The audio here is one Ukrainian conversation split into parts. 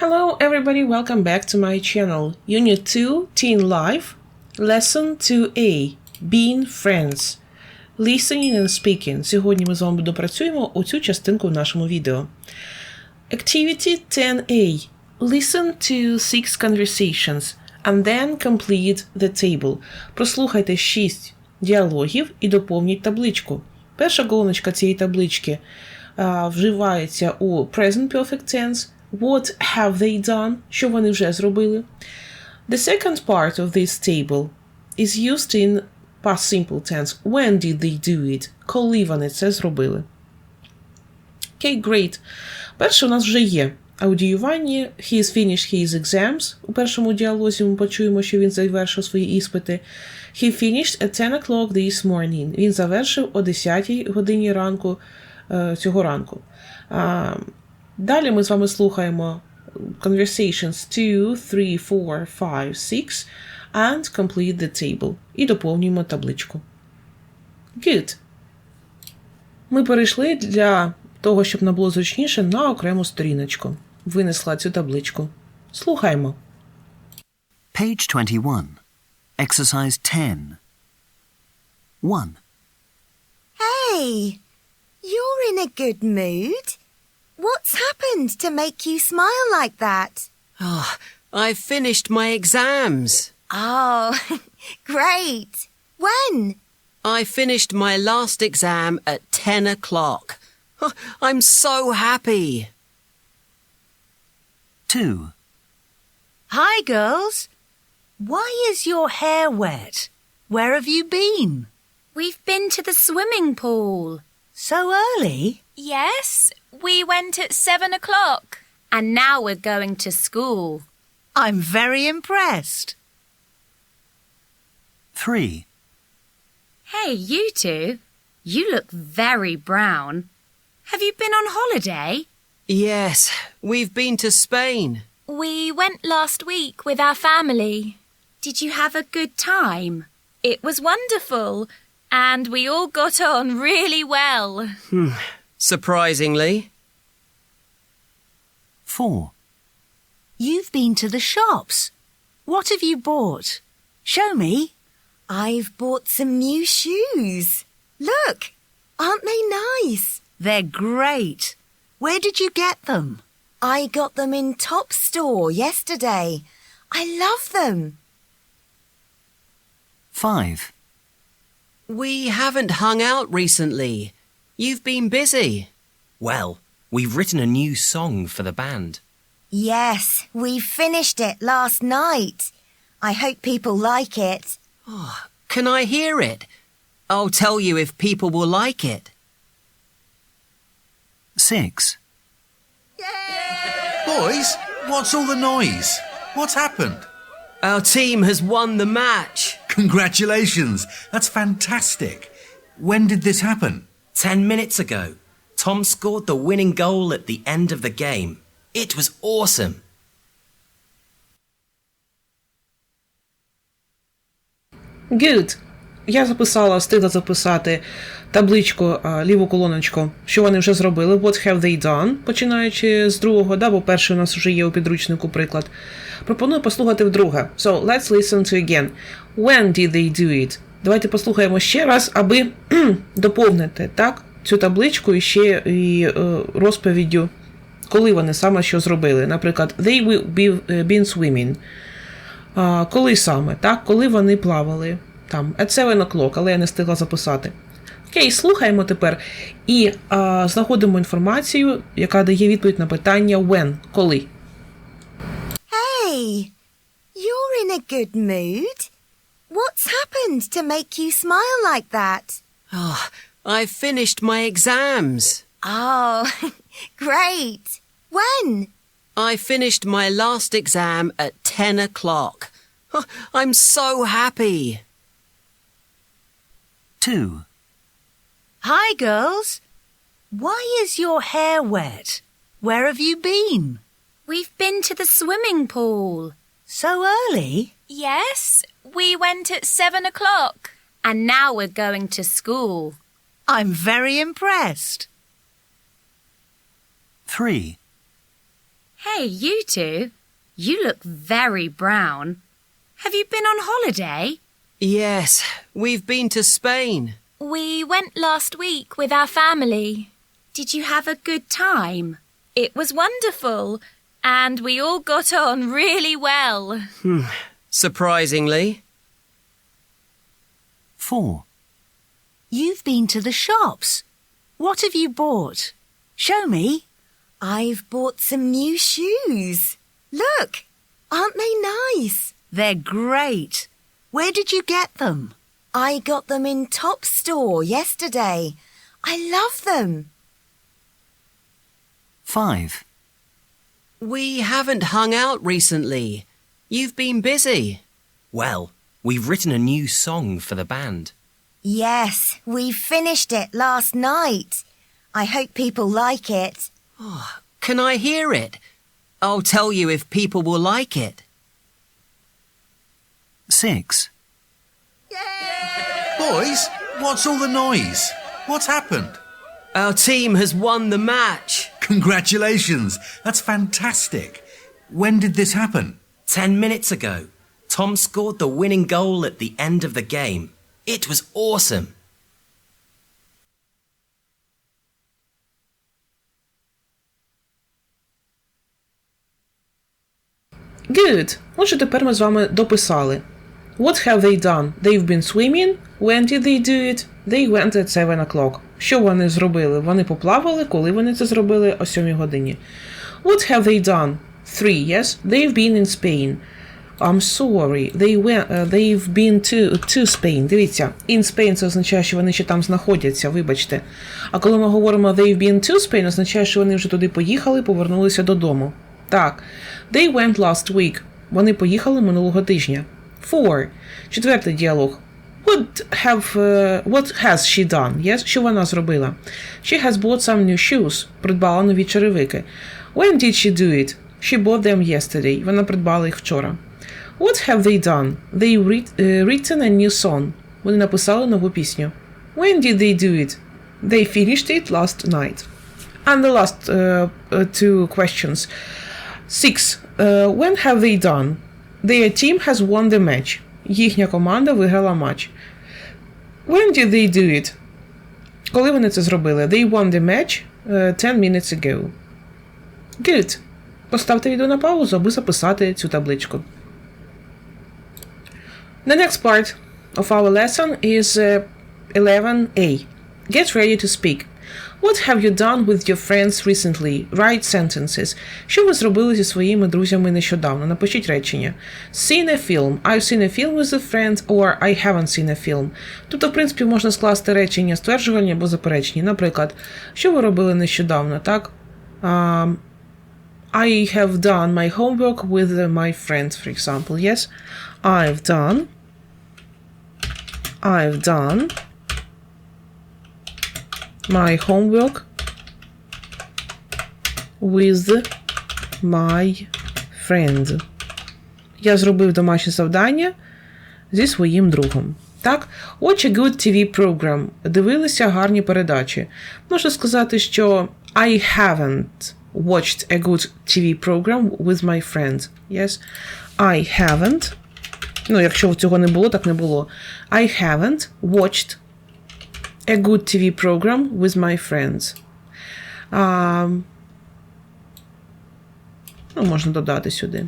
Hello, everybody, welcome back to my channel. Unit 2, Teen Life, Lesson 2A Being Friends. Listening and Speaking. Сьогодні ми з вами допрацюємо оцю частинку в нашому відео. Activity 10A. Listen to six conversations and then complete the table. Прослухайте шість діалогів і доповніть табличку. Перша колоночка цієї таблички а, вживається у present perfect tense. What have they done? Що вони вже зробили? The second part of this table is used in past simple tense. When did they do it? Коли вони це зробили? Okay, great. Перше у нас вже є аудіювання. He has finished his exams. У першому діалозі ми почуємо, що він завершив свої іспити. He finished at 10 o'clock this morning. Він завершив о 10 годині ранку е, цього ранку. Далі ми з вами слухаємо conversations 2, 3, 4, 5, 6 and complete the table. І доповнюємо табличку. Good. Ми перейшли для того, щоб нам було зручніше на окрему сторіночку. Винесла цю табличку. Слухаймо. Page 21. Exercise 10. 1. Hey, you're in a good mood. What's happened to make you smile like that? Oh, I've finished my exams. Oh, great. When? I finished my last exam at 10 o'clock. Oh, I'm so happy. 2. Hi, girls. Why is your hair wet? Where have you been? We've been to the swimming pool. So early? Yes, we went at seven o'clock. And now we're going to school. I'm very impressed. 3. Hey, you two. You look very brown. Have you been on holiday? Yes, we've been to Spain. We went last week with our family. Did you have a good time? It was wonderful. And we all got on really well. Hmm. Surprisingly. 4. You've been to the shops. What have you bought? Show me. I've bought some new shoes. Look, aren't they nice? They're great. Where did you get them? I got them in Top Store yesterday. I love them. 5. We haven't hung out recently. You've been busy. Well, we've written a new song for the band. Yes, we finished it last night. I hope people like it. Oh, can I hear it? I'll tell you if people will like it. 6. Boys, what's all the noise? What's happened? Our team has won the match. Congratulations! That's fantastic. When did this happen? Ten minutes ago, Tom scored the winning goal at the end of the game. It was awesome. Good. Я записала, встигла записати табличку, ліву колоночку, що вони вже зробили. What have they done, починаючи з другого, да, бо перший у нас вже є у підручнику приклад. Пропоную послухати вдруге. So, let's listen to again. When did they do it? Давайте послухаємо ще раз, аби доповнити так, цю табличку і ще і, е, розповіддю, коли вони саме що зробили. Наприклад, they will be е, been swimming. Коли саме, так? Коли вони плавали там at 7 o'clock, але я не встигла записати. Окей, слухаємо тепер і а, знаходимо інформацію, яка дає відповідь на питання when, коли. Hey, you're in a good mood. What's happened to make you smile like that? Oh, I've finished my exams. Oh, great. When? I finished my last exam at 10 o'clock. Oh, I'm so happy. 2. Hi, girls. Why is your hair wet? Where have you been? We've been to the swimming pool. So early? Yes, we went at seven o'clock. And now we're going to school. I'm very impressed. 3. Hey, you two. You look very brown. Have you been on holiday? Yes, we've been to Spain. We went last week with our family. Did you have a good time? It was wonderful. And we all got on really well. Surprisingly. 4. You've been to the shops. What have you bought? Show me. I've bought some new shoes. Look, aren't they nice? They're great. Where did you get them? I got them in Top Store yesterday. I love them. 5. We haven't hung out recently. You've been busy. Well, we've written a new song for the band. Yes, we finished it last night. I hope people like it. Oh, can I hear it? I'll tell you if people will like it. 6. Boys, what's all the noise? What's happened? Our team has won the match. Congratulations. That's fantastic. When did this happen? Ten minutes ago, Tom scored the winning goal at the end of the game. It was awesome. Good. Отже, тепер ми з вами дописали. What have they done? They've been swimming. When did they do it? They went at 7 o'clock. Що вони зробили? Вони поплавали, коли вони це зробили о 7 годині. What have they done? Three, yes. They've been in Spain. I'm sorry. They went, uh, they've been to, to Spain. Дивіться, in Spain це означає, що вони ще там знаходяться, вибачте. А коли ми говоримо they've been to Spain, означає, що вони вже туди поїхали, повернулися додому. Так. They went last week. Вони поїхали минулого тижня. Four. Четвертий діалог. What have uh, what has she done? Yes? Що вона зробила? She has bought some new shoes. Придбала нові черевики. When did she do it? She bought them yesterday. Вона придбала їх вчора. What have they done? They read, uh, written a new song. Вони написали нову пісню. When did they do it? They finished it last night. And the last uh, uh, two questions. Six. Uh, when have they done? Their team has won the match. Їхня команда виграла матч. When did they do it? Коли вони це зробили? They won the match uh, 10 minutes ago. Good. Поставте відео на паузу, аби записати цю табличку. The next part of our lesson is uh, 11a. Get ready to speak. What have you done with your friends recently? Write sentences. Що ви зробили зі своїми друзями нещодавно? Напишіть речення. Seen a film. I've seen a film with a friend or I haven't seen a film. Тобто, в принципі, можна скласти речення стверджувальні або заперечні. Наприклад, що ви робили нещодавно, так? Um, I have done my homework with my friends, for example. Yes, I've done. I've done my homework with my friend. Я зробив домашнє завдання зі своїм другом. Так, watch a good TV program. Дивилися гарні передачі. Можна сказати, що I haven't Watched a good TV program with my friend. Yes, I haven't. Ну, якщо цього не було, так не було. I haven't watched a good TV program with my friends. Um, ну, можна додати сюди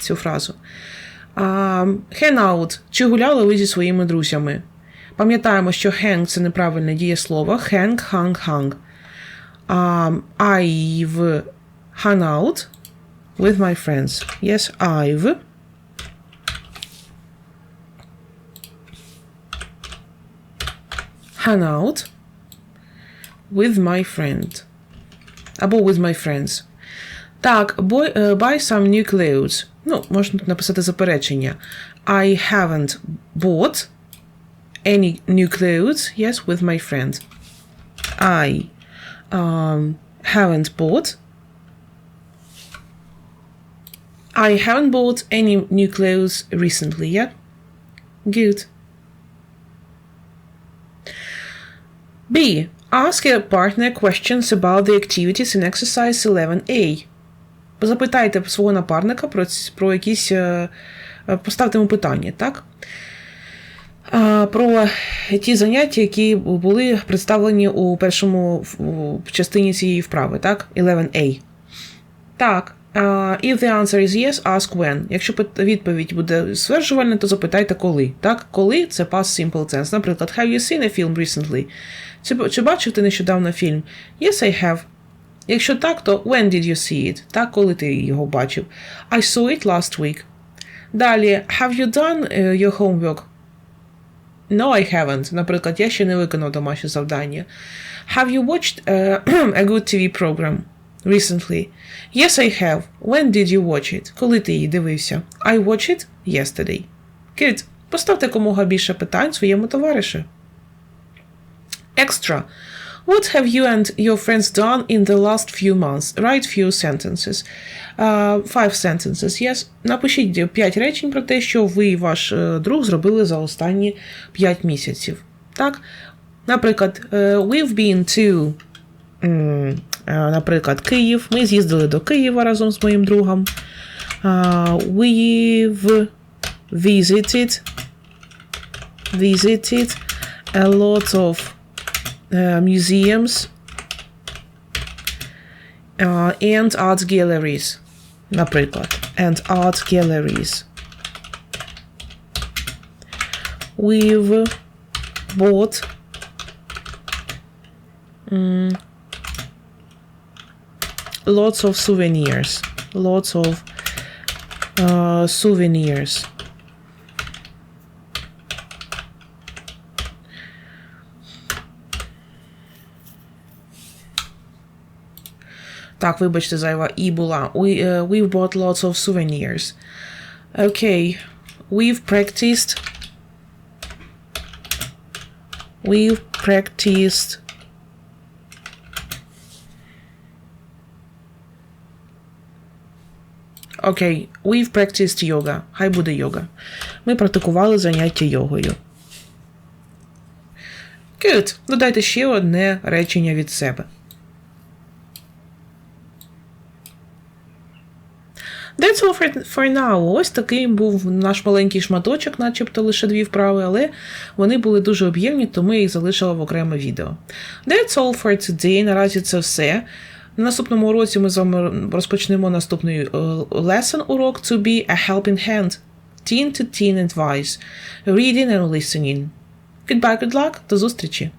цю фразу. Um, hang out. Чи гуляли ви зі своїми друзями? Пам'ятаємо, що hang – це неправильне дієслово. Hang, hung, hung. Um, I've hung out with my friends. Yes, I've hung out with my friend. Або with my friends. Так, boy, uh, buy some new clothes. Ну, можна тут написати заперечення. I haven't bought any new clothes, yes, with my friend. I um, haven't bought. I haven't bought any new clothes recently, yeah? Good. B. Ask your partner questions about the activities in exercise 11a. Запитайте свого напарника про, ць- про якісь. е, е, Поставте йому питання, так? Про ті заняття, які були представлені у першому частині цієї вправи, так? 11a. Так. If the answer is yes, ask when. Якщо відповідь буде стверджувальна, то запитайте коли. Так? Коли це past simple tense. Наприклад, have you seen a film recently? Чи, чи бачив ти нещодавно фільм? Yes, I have. Якщо так, то when did you see it? Так, коли ти його бачив? I saw it last week. Далі, have you done uh, your homework? No, I haven't. Наприклад, я ще не виконав домашнє завдання. Have you watched uh, a good TV program recently? Yes, I have. When did you watch it? Коли ти її дивився? I watched it yesterday. Good. Поставте комога більше питань своєму товаришу. Extra. What have you and your friends done in the last few months? Write few sentences. Uh, five sentences, yes. Напишіть 5 речень про те, що ви і ваш е, друг зробили за останні 5 місяців. Так? Наприклад, е, we've been to, е, наприклад, Київ. Ми з'їздили до Києва разом з моїм другом. Uh, we've visited visited a lot of uh, museums uh, and art galleries, наприклад, and art galleries. We've bought mm, lots of souvenirs, lots of uh, souvenirs. Так, вибачте, зайва і була. We, uh, we've bought lots of souvenirs. Okay. We've practiced. We've practiced. Окей, we've practiced yoga. Хай буде йога. Ми практикували заняття йогою. Good. Додайте ще одне речення від себе. That's all for, now. Ось такий був наш маленький шматочок, начебто лише дві вправи, але вони були дуже об'ємні, тому я їх залишила в окреме відео. That's all for today. Наразі це все. На наступному уроці ми з вами розпочнемо наступний е, lesson урок to be a helping hand. Teen to teen advice. Reading and listening. Goodbye, good luck. До зустрічі!